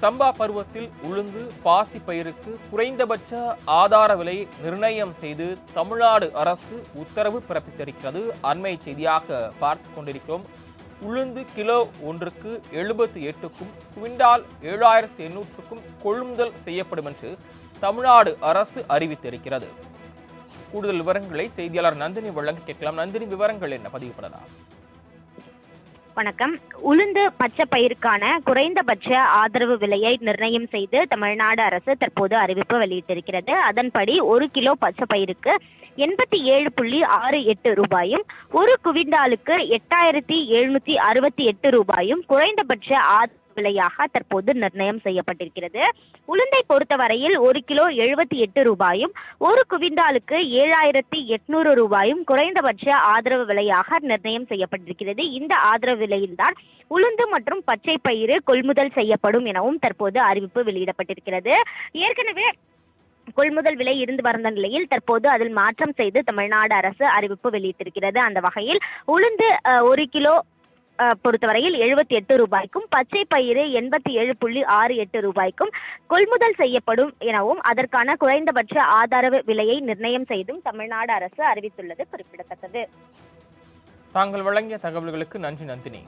சம்பா பருவத்தில் உளுந்து பாசி பயிருக்கு குறைந்தபட்ச ஆதார விலை நிர்ணயம் செய்து தமிழ்நாடு அரசு உத்தரவு பிறப்பித்திருக்கிறது. அண்மை செய்தியாக பார்த்து கொண்டிருக்கிறோம். உளுந்து கிலோ ஒன்றுக்கு எழுபத்தி எட்டுக்கும் குவிண்டால் ஏழாயிரத்தி எண்ணூற்றுக்கும் கொள்முதல் செய்யப்படும் என்று தமிழ்நாடு அரசு அறிவித்திருக்கிறது. கூடுதல் விவரங்களை செய்தியாளர் நந்தினி வழங்க கேட்கலாம். நந்தினி விவரங்கள் என்ன? பதிவு பண்ணலாம். வணக்கம். உளுந்து பச்சை பயிருக்கான குறைந்தபட்ச ஆதரவு விலையை நிர்ணயம் செய்து தமிழ்நாடு அரசு தற்போது அறிவிப்பு வெளியிட்டிருக்கிறது. அதன்படி ஒரு கிலோ பச்சை பயிருக்கு எண்பத்தி ஏழு புள்ளி ஆறு எட்டு ரூபாயும் ஒரு குவிண்டாலுக்கு எட்டாயிரத்தி எழுநூத்தி அறுபத்தி எட்டு ரூபாயும் குறைந்தபட்ச ஆதரவு விலையாக தற்போது நிர்ணயம் செய்யப்பட்டிருக்கிறது. உளுந்தை பொறுத்தவரையில் ஒரு கிலோ எழுபத்தி எட்டு ரூபாயும் ஒரு குவிண்டாலுக்கு ஏழாயிரத்தி எட்நூறு ரூபாயும் குறைந்தபட்ச ஆதரவு விலையாக நிர்ணயம் செய்யப்பட்டிருக்கிறது. இந்த ஆதரவு விலையில்தான் உளுந்து மற்றும் பச்சை பயிறு கொள்முதல் செய்யப்படும் எனவும் தற்போது அறிவிப்பு வெளியிடப்பட்டிருக்கிறது. ஏற்கனவே கொள்முதல் விலை இருந்து வந்த நிலையில் தற்போது அதில் மாற்றம் செய்து தமிழ்நாடு அரசு அறிவிப்பு வெளியிட்டிருக்கிறது. அந்த வகையில் உளுந்து ஒரு கிலோ பொறுத்தவரையில் எழுபத்தி எட்டு ரூபாய்க்கும் பச்சை பயிறு எண்பத்தி ஏழு புள்ளி ஆறு எட்டு ரூபாய்க்கும் கொள்முதல் செய்யப்படும் எனவும் அதற்கான குறைந்தபட்ச ஆதரவு விலையை நிர்ணயம் செய்தும் தமிழ்நாடு அரசு அறிவித்துள்ளது குறிப்பிடத்தக்கது. தாங்கள் வழங்கிய தகவல்களுக்கு நன்றி நந்தினி.